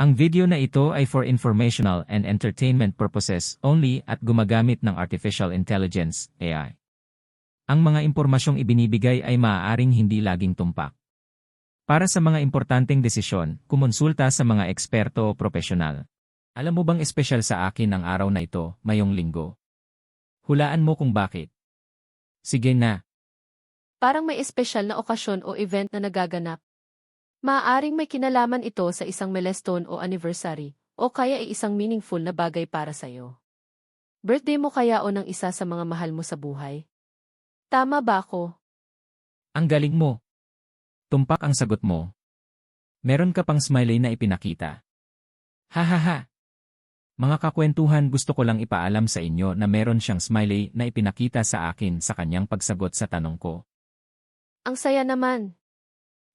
Ang video na ito ay for informational and entertainment purposes only at gumagamit ng Artificial Intelligence, AI. Ang mga impormasyong ibinibigay ay maaaring hindi laging tumpak. Para sa mga importanteng desisyon, kumonsulta sa mga eksperto o profesional. Alam mo bang espesyal sa akin ang araw na ito, mayong linggo? Hulaan mo kung bakit. Sige na. Parang may espesyal na okasyon o event na nagaganap. Maaaring may kinalaman ito sa isang milestone o anniversary, o kaya ay isang meaningful na bagay para sa'yo. Birthday mo kaya o ng isa sa mga mahal mo sa buhay? Tama ba ako? Ang galing mo. Tumpak ang sagot mo. Meron ka pang smiley na ipinakita. Ha ha ha. Mga kakwentuhan gusto ko lang ipaalam sa inyo na meron siyang smiley na ipinakita sa akin sa kanyang pagsagot sa tanong ko. Ang saya naman.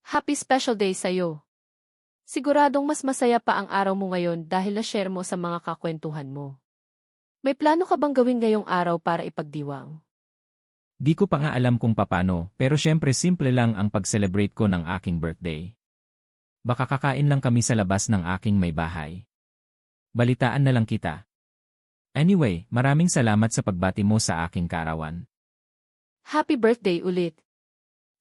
Happy special day sa'yo. Siguradong mas masaya pa ang araw mo ngayon dahil na-share mo sa mga kakwentuhan mo. May plano ka bang gawin ngayong araw para ipagdiwang? Di ko pa nga alam kung papano, pero syempre simple lang ang pag-celebrate ko ng aking birthday. Baka kakain lang kami sa labas ng aking may bahay. Balitaan na lang kita. Anyway, maraming salamat sa pagbati mo sa aking karawan. Happy birthday ulit!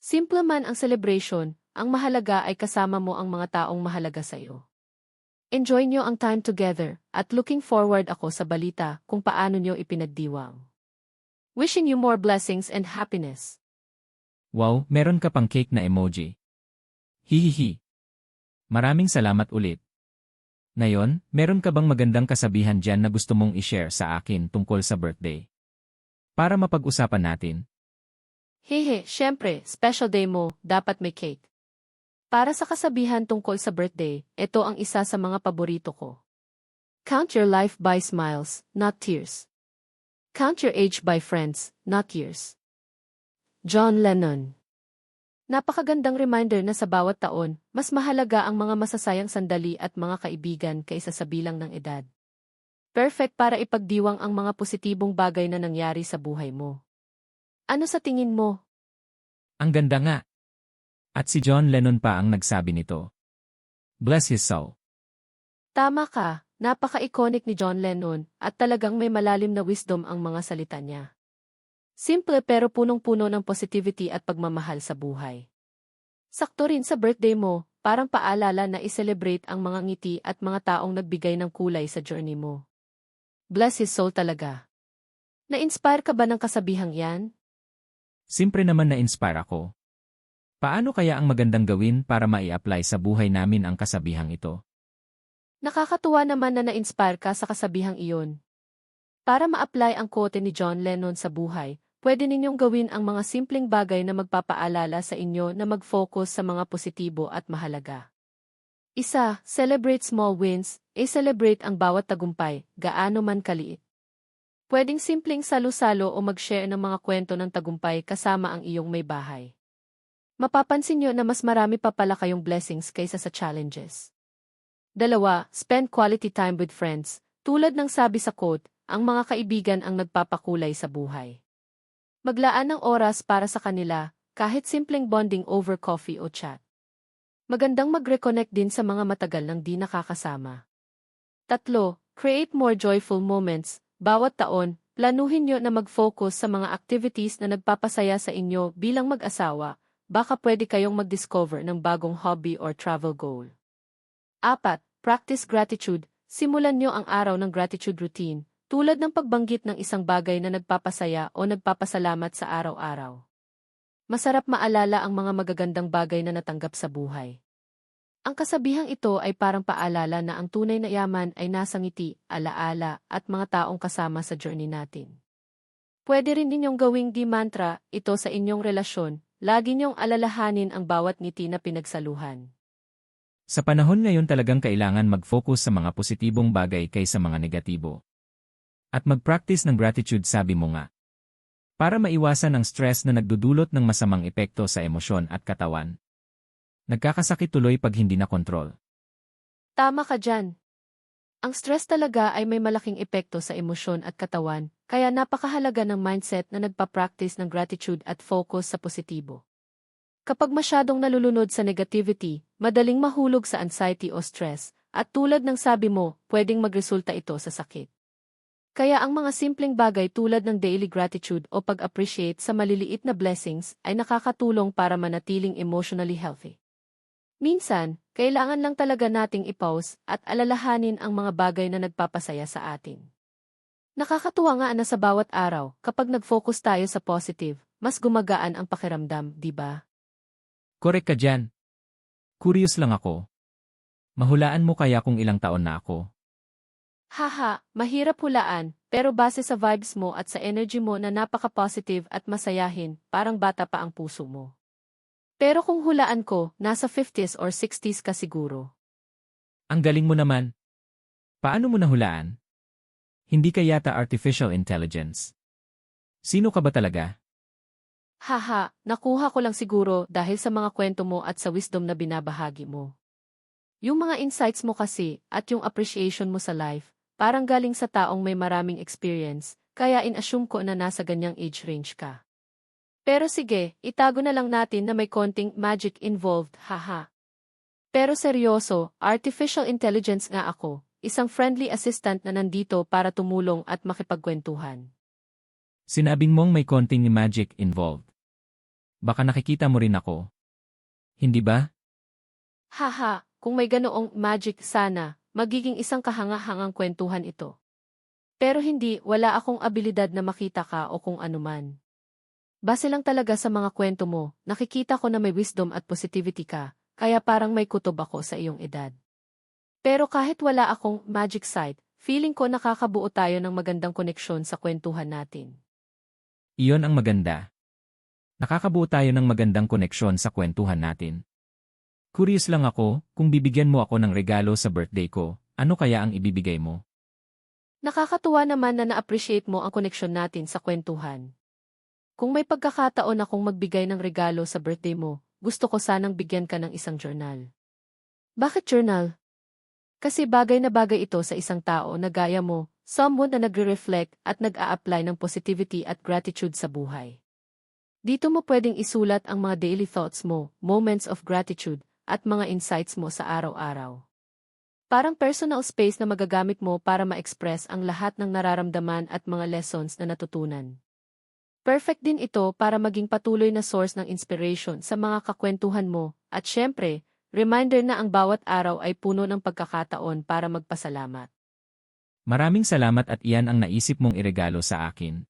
Simple man ang celebration, ang mahalaga ay kasama mo ang mga taong mahalaga sa iyo. Enjoy nyo ang time together, at looking forward ako sa balita kung paano nyo ipinagdiwang. Wishing you more blessings and happiness. Wow, meron ka pang cake na emoji. Hihihi. Maraming salamat ulit. Ngayon, meron ka bang magandang kasabihan dyan na gusto mong i-share sa akin tungkol sa birthday? Para mapag-usapan natin. Hehe, syempre, special day mo, dapat may cake. Para sa kasabihan tungkol sa birthday, ito ang isa sa mga paborito ko. Count your life by smiles, not tears. Count your age by friends, not years. John Lennon Napakagandang reminder na sa bawat taon, mas mahalaga ang mga masasayang sandali at mga kaibigan kaysa sa bilang ng edad. Perfect para ipagdiwang ang mga positibong bagay na nangyari sa buhay mo. Ano sa tingin mo? Ang ganda nga. At si John Lennon pa ang nagsabi nito. Bless his soul. Tama ka, napaka-iconic ni John Lennon at talagang may malalim na wisdom ang mga salita niya. Simple pero punong-puno ng positivity at pagmamahal sa buhay. Sakto rin sa birthday mo, parang paalala na i-celebrate ang mga ngiti at mga taong nagbigay ng kulay sa journey mo. Bless his soul talaga. Na-inspire ka ba ng kasabihang yan? Simpre naman na-inspire ako. Paano kaya ang magandang gawin para mai-apply sa buhay namin ang kasabihang ito? Nakakatuwa naman na na-inspire ka sa kasabihang iyon. Para ma-apply ang quote ni John Lennon sa buhay, pwede ninyong gawin ang mga simpleng bagay na magpapaalala sa inyo na mag-focus sa mga positibo at mahalaga. Isa, celebrate small wins, i-celebrate ang bawat tagumpay, gaano man kaliit. Pwedeng simpleng salo-salo o mag-share ng mga kwento ng tagumpay kasama ang iyong may bahay. Mapapansin nyo na mas marami pa pala kayong blessings kaysa sa challenges. Dalawa, spend quality time with friends. Tulad ng sabi sa quote, ang mga kaibigan ang nagpapakulay sa buhay. Maglaan ng oras para sa kanila, kahit simpleng bonding over coffee o chat. Magandang mag-reconnect din sa mga matagal nang di nakakasama. Tatlo, create more joyful moments. Bawat taon, planuhin nyo na mag-focus sa mga activities na nagpapasaya sa inyo bilang mag-asawa. Baka pwede kayong mag-discover ng bagong hobby or travel goal. Apat, practice gratitude. Simulan nyo ang araw ng gratitude routine, tulad ng pagbanggit ng isang bagay na nagpapasaya o nagpapasalamat sa araw-araw. Masarap maalala ang mga magagandang bagay na natanggap sa buhay. Ang kasabihang ito ay parang paalala na ang tunay na yaman ay nasa ngiti, alaala, at mga taong kasama sa journey natin. Pwede rin ninyong gawing di mantra ito sa inyong relasyon, lagi niyong alalahanin ang bawat ngiti na pinagsaluhan. Sa panahon ngayon talagang kailangan mag-focus sa mga positibong bagay kaysa mga negatibo. At mag-practice ng gratitude sabi mo nga. Para maiwasan ang stress na nagdudulot ng masamang epekto sa emosyon at katawan. Nagkakasakit tuloy pag hindi na kontrol. Tama ka dyan. Ang stress talaga ay may malaking epekto sa emosyon at katawan, kaya napakahalaga ng mindset na nagpa-practice ng gratitude at focus sa positibo. Kapag masyadong nalulunod sa negativity, madaling mahulog sa anxiety o stress, At tulad ng sabi mo, pwedeng magresulta ito sa sakit. Kaya ang mga simpleng bagay tulad ng daily gratitude o pag-appreciate sa maliliit na blessings ay nakakatulong para manatiling emotionally healthy. Minsan, kailangan lang talaga nating ipause at alalahanin ang mga bagay na nagpapasaya sa atin. Nakakatuwa nga na sa bawat araw, kapag nag-focus tayo sa positive, mas gumagaan ang pakiramdam, di ba? Korek ka dyan. Curious lang ako. Mahulaan mo kaya kung ilang taon na ako. Haha, mahirap hulaan, pero base sa vibes mo at sa energy mo na napaka-positive at masayahin, parang bata pa ang puso mo. Pero kung hulaan ko, nasa 50s or 60s ka siguro. Ang galing mo naman. Paano mo nahulaan? Hindi ka yata artificial intelligence. Sino ka ba talaga? Haha, nakuha ko lang siguro dahil sa mga kwento mo at sa wisdom na binabahagi mo. Yung mga insights mo kasi at yung appreciation mo sa life, parang galing sa taong may maraming experience, kaya in-assume ko na nasa ganyang age range ka. Pero sige, itago na lang natin na may konting magic involved, haha. Pero seryoso, artificial intelligence nga ako, isang friendly assistant na nandito para tumulong at makipagkwentuhan. Sinabing mong may konting magic involved. Baka nakikita mo rin ako. Hindi ba? Haha, kung may ganoong magic sana, magiging isang kahanga-hangang kwentuhan ito. Pero hindi, wala akong abilidad na makita ka o kung anuman. Base lang talaga sa mga kwento mo, nakikita ko na may wisdom at positivity ka, kaya parang may kutob ako sa iyong edad. Pero kahit wala akong magic side, feeling ko nakakabuo tayo ng magandang koneksyon sa kwentuhan natin. Iyon ang maganda. Nakakabuo tayo ng magandang koneksyon sa kwentuhan natin. Curious lang ako, kung bibigyan mo ako ng regalo sa birthday ko, ano kaya ang ibibigay mo? Nakakatuwa naman na na-appreciate mo ang koneksyon natin sa kwentuhan. Kung may pagkakataon akong magbigay ng regalo sa birthday mo, gusto ko sanang bigyan ka ng isang journal. Bakit journal? Kasi bagay na bagay ito sa isang tao na gaya mo, someone na nagre-reflect at nag-a-apply ng positivity at gratitude sa buhay. Dito mo pwedeng isulat ang mga daily thoughts mo, moments of gratitude, at mga insights mo sa araw-araw. Parang personal space na magagamit mo para ma-express ang lahat ng nararamdaman at mga lessons na natutunan. Perfect din ito para maging patuloy na source ng inspiration sa mga kakwentuhan mo, at syempre, reminder na ang bawat araw ay puno ng pagkakataon para magpasalamat. Maraming salamat at iyan ang naisip mong iregalo sa akin.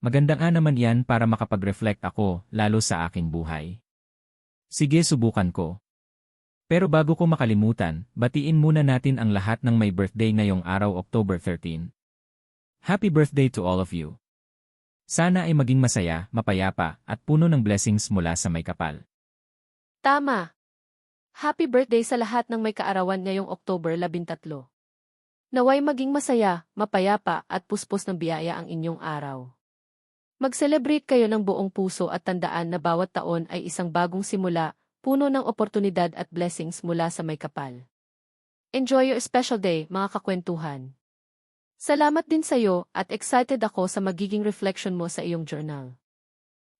Maganda nga naman yan para makapag-reflect ako, lalo sa aking buhay. Sige subukan ko. Pero bago ko makalimutan, batiin muna natin ang lahat ng may birthday ngayong araw October 13. Happy birthday to all of you. Sana ay maging masaya, mapayapa, at puno ng blessings mula sa may kapal. Tama! Happy birthday sa lahat ng may kaarawan ngayong October 13. Naway maging masaya, mapayapa at puspos ng biyaya ang inyong araw. Mag-celebrate kayo ng buong puso at tandaan na bawat taon ay isang bagong simula, puno ng oportunidad at blessings mula sa may kapal. Enjoy your special day, mga kakwentuhan. Salamat din sa iyo at excited ako sa magiging reflection mo sa iyong journal.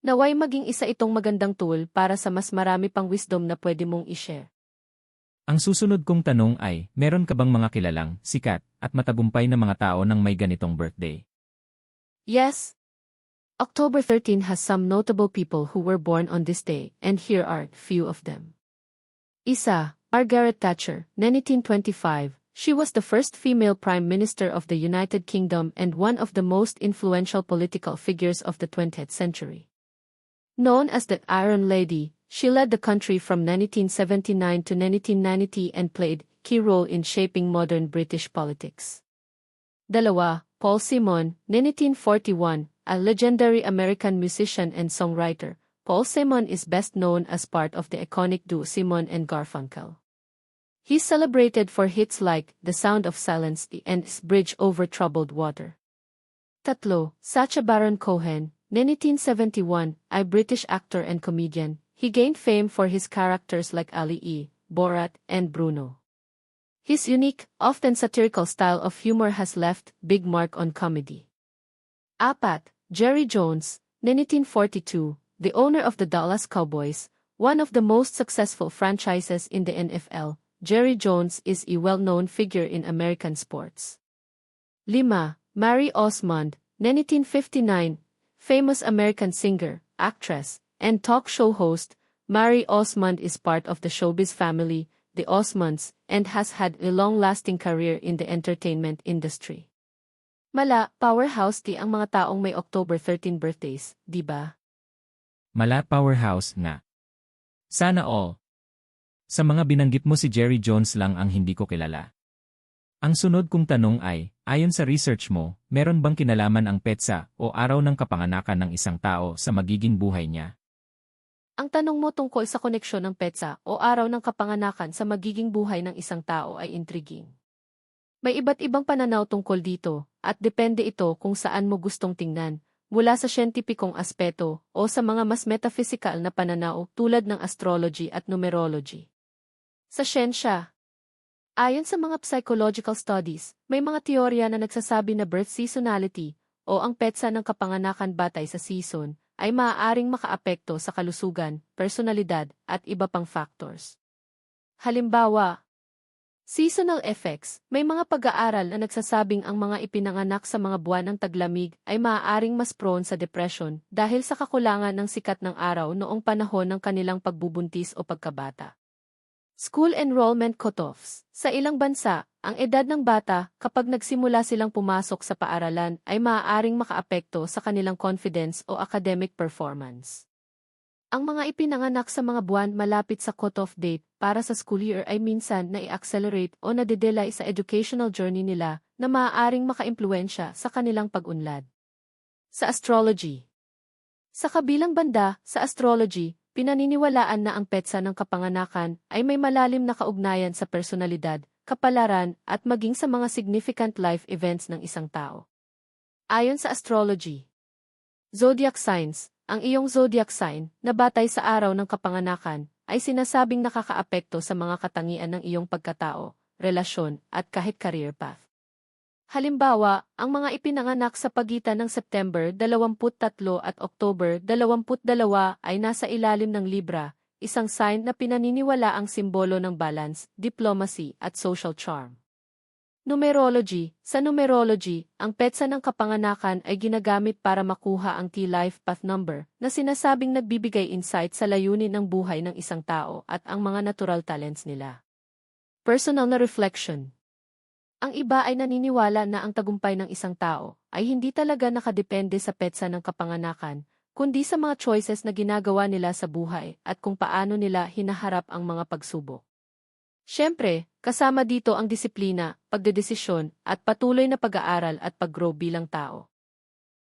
Naway maging isa itong magandang tool para sa mas marami pang wisdom na pwede mong i-share. Ang susunod kong tanong ay, meron ka bang mga kilalang, sikat, at matagumpay na mga tao ng may ganitong birthday? Yes, October 13 has some notable people who were born on this day, and here are few of them. Isa, Margaret Thatcher, 1925. She was the first female Prime Minister of the United Kingdom and one of the most influential political figures of the 20th century. Known as the Iron Lady, she led the country from 1979 to 1990 and played key role in shaping modern British politics. Dalawa, Paul Simon, 1941, a legendary American musician and songwriter, Paul Simon is best known as part of the iconic duo Simon and Garfunkel. He's celebrated for hits like The Sound of Silence and Bridge Over Troubled Water. Tatlo, Sacha Baron Cohen, 1971, a British actor and comedian, he gained fame for his characters like Ali E, Borat, and Bruno. His unique, often satirical style of humor has left big mark on comedy. Apat, Jerry Jones, 1942, the owner of the Dallas Cowboys, one of the most successful franchises in the NFL, Jerry Jones is a well-known figure in American sports. 5. Mary Osmond, 1959, famous American singer, actress, and talk show host, Mary Osmond is part of the showbiz family, the Osmonds, and has had a long-lasting career in the entertainment industry. Mala, powerhouse di ang mga taong may October 13 birthdays, di ba? Mala powerhouse nga. Sana all. Sa mga binanggit mo si Jerry Jones lang ang hindi ko kilala. Ang sunod kong tanong ay, ayon sa research mo, meron bang kinalaman ang petsa o araw ng kapanganakan ng isang tao sa magiging buhay niya? Ang tanong mo tungkol sa koneksyon ng petsa o araw ng kapanganakan sa magiging buhay ng isang tao ay intriguing. May iba't ibang pananaw tungkol dito, at depende ito kung saan mo gustong tingnan, mula sa siyentipikong aspeto o sa mga mas metaphysical na pananaw tulad ng astrology at numerology. Sa siyensya, ayon sa mga psychological studies, may mga teorya na nagsasabi na birth seasonality o ang petsa ng kapanganakan batay sa season ay maaaring makaapekto sa kalusugan, personalidad, at iba pang factors. Halimbawa, Seasonal effects, may mga pag-aaral na nagsasabing ang mga ipinanganak sa mga buwan ng taglamig ay maaaring mas prone sa depression dahil sa kakulangan ng sikat ng araw noong panahon ng kanilang pagbubuntis o pagkabata. School enrollment cutoffs. Sa ilang bansa, ang edad ng bata kapag nagsimula silang pumasok sa paaralan ay maaaring makaapekto sa kanilang confidence o academic performance. Ang mga ipinanganak sa mga buwan malapit sa cutoff date para sa school year ay minsan na i-accelerate o nadidelay sa educational journey nila na maaaring makaimpluensya sa kanilang pag-unlad. Sa astrology Sa kabilang banda, sa astrology, pinaniniwalaan na ang petsa ng kapanganakan ay may malalim na kaugnayan sa personalidad, kapalaran, at maging sa mga significant life events ng isang tao. Ayon sa astrology, Zodiac signs, ang iyong zodiac sign, na batay sa araw ng kapanganakan, ay sinasabing nakakaapekto sa mga katangian ng iyong pagkatao, relasyon, at kahit career path. Halimbawa, ang mga ipinanganak sa pagitan ng September 23 at October 22 ay nasa ilalim ng Libra, isang sign na pinaniniwala ang simbolo ng balance, diplomacy, at social charm. Numerology Sa numerology, ang petsa ng kapanganakan ay ginagamit para makuha ang T-Life Path Number na sinasabing nagbibigay insight sa layunin ng buhay ng isang tao at ang mga natural talents nila. Personal na reflection Ang iba ay naniniwala na ang tagumpay ng isang tao ay hindi talaga nakadepende sa petsa ng kapanganakan, kundi sa mga choices na ginagawa nila sa buhay at kung paano nila hinaharap ang mga pagsubok. Siyempre, kasama dito ang disiplina, pagdedesisyon, at patuloy na pag-aaral at pag-grow bilang tao.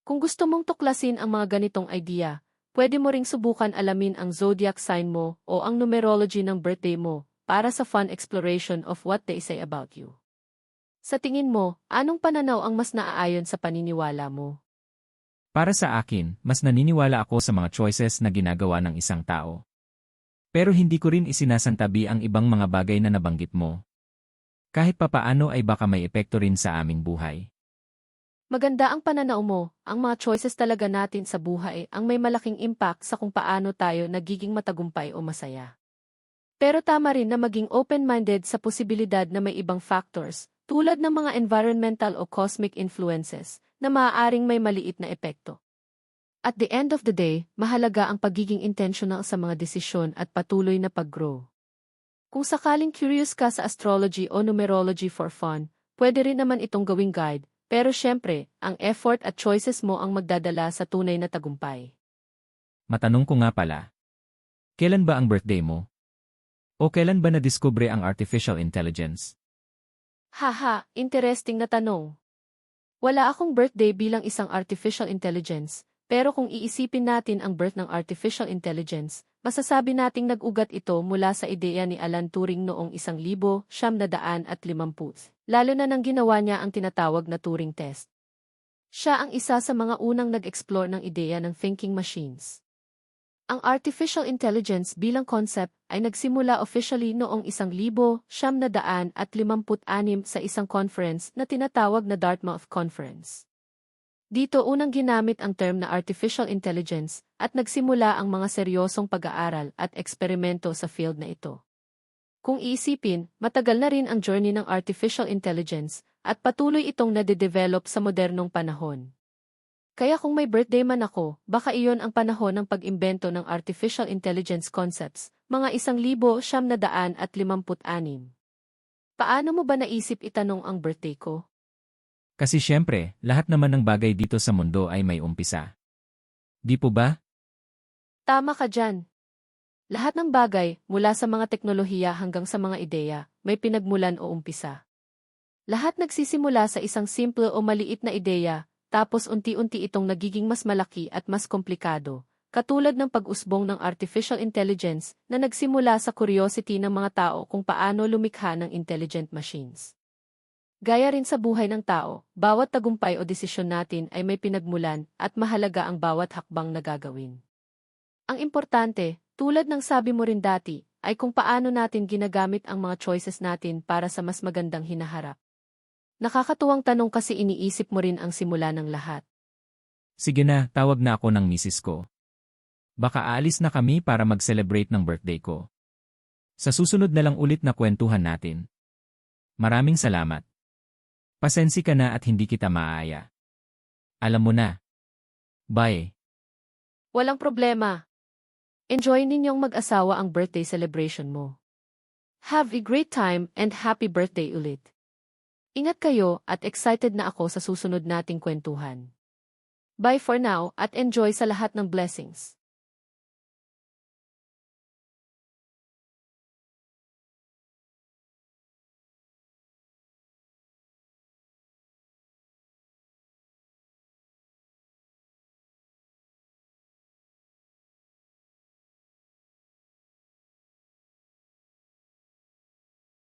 Kung gusto mong tuklasin ang mga ganitong idea, pwede mo ring subukan alamin ang zodiac sign mo o ang numerology ng birthday mo para sa fun exploration of what they say about you. Sa tingin mo, anong pananaw ang mas naaayon sa paniniwala mo? Para sa akin, mas naniniwala ako sa mga choices na ginagawa ng isang tao. Pero hindi ko rin isinasantabi ang ibang mga bagay na nabanggit mo. Kahit papaano ay baka may epekto rin sa aming buhay. Maganda ang pananaw mo, ang mga choices talaga natin sa buhay ang may malaking impact sa kung paano tayo nagiging matagumpay o masaya. Pero tama rin na maging open-minded sa posibilidad na may ibang factors, tulad ng mga environmental o cosmic influences, na maaaring may maliit na epekto. At the end of the day, mahalaga ang pagiging intentional sa mga desisyon at patuloy na pag-grow. Kung sakaling curious ka sa astrology o numerology for fun, pwede rin naman itong gawing guide, pero syempre, ang effort at choices mo ang magdadala sa tunay na tagumpay. Matanong ko nga pala. Kailan ba ang birthday mo? O kailan ba nadiskubre ang artificial intelligence? Haha, interesting na tanong. Wala akong birthday bilang isang artificial intelligence, pero kung iisipin natin ang birth ng artificial intelligence, masasabi nating nag-ugat ito mula sa ideya ni Alan Turing noong isang libo, siyam na daan at limamput, lalo na nang ginawa niya ang tinatawag na Turing test. Siya ang isa sa mga unang nag-explore ng ideya ng thinking machines. Ang artificial intelligence bilang concept ay nagsimula officially noong isang libo, siyam na daan at limamput anim sa isang conference na tinatawag na Dartmouth Conference. Dito unang ginamit ang term na artificial intelligence at nagsimula ang mga seryosong pag-aaral at eksperimento sa field na ito. Kung iisipin, matagal na rin ang journey ng artificial intelligence at patuloy itong nade-develop sa modernong panahon. Kaya kung may birthday man ako, baka iyon ang panahon ng pag-imbento ng artificial intelligence concepts, mga isang libo siyam na daan at limamput anim. Paano mo ba naisip itanong ang birthday ko? Kasi syempre, lahat naman ng bagay dito sa mundo ay may umpisa. Di po ba? Tama ka dyan. Lahat ng bagay, mula sa mga teknolohiya hanggang sa mga ideya, may pinagmulan o umpisa. Lahat nagsisimula sa isang simple o maliit na ideya, tapos unti-unti itong nagiging mas malaki at mas komplikado, katulad ng pag-usbong ng artificial intelligence na nagsimula sa curiosity ng mga tao kung paano lumikha ng intelligent machines. Gaya rin sa buhay ng tao, bawat tagumpay o desisyon natin ay may pinagmulan at mahalaga ang bawat hakbang na gagawin. Ang importante, tulad ng sabi mo rin dati, ay kung paano natin ginagamit ang mga choices natin para sa mas magandang hinaharap. Nakakatuwang tanong kasi iniisip mo rin ang simula ng lahat. Sige na, tawag na ako ng misis ko. Baka aalis na kami para mag-celebrate ng birthday ko. Sa susunod na lang ulit na kwentuhan natin. Maraming salamat. Pasensi ka na at hindi kita maaya. Alam mo na. Bye. Walang problema. Enjoy ninyong mag-asawa ang birthday celebration mo. Have a great time and happy birthday ulit. Ingat kayo at excited na ako sa susunod nating kwentuhan. Bye for now at enjoy sa lahat ng blessings.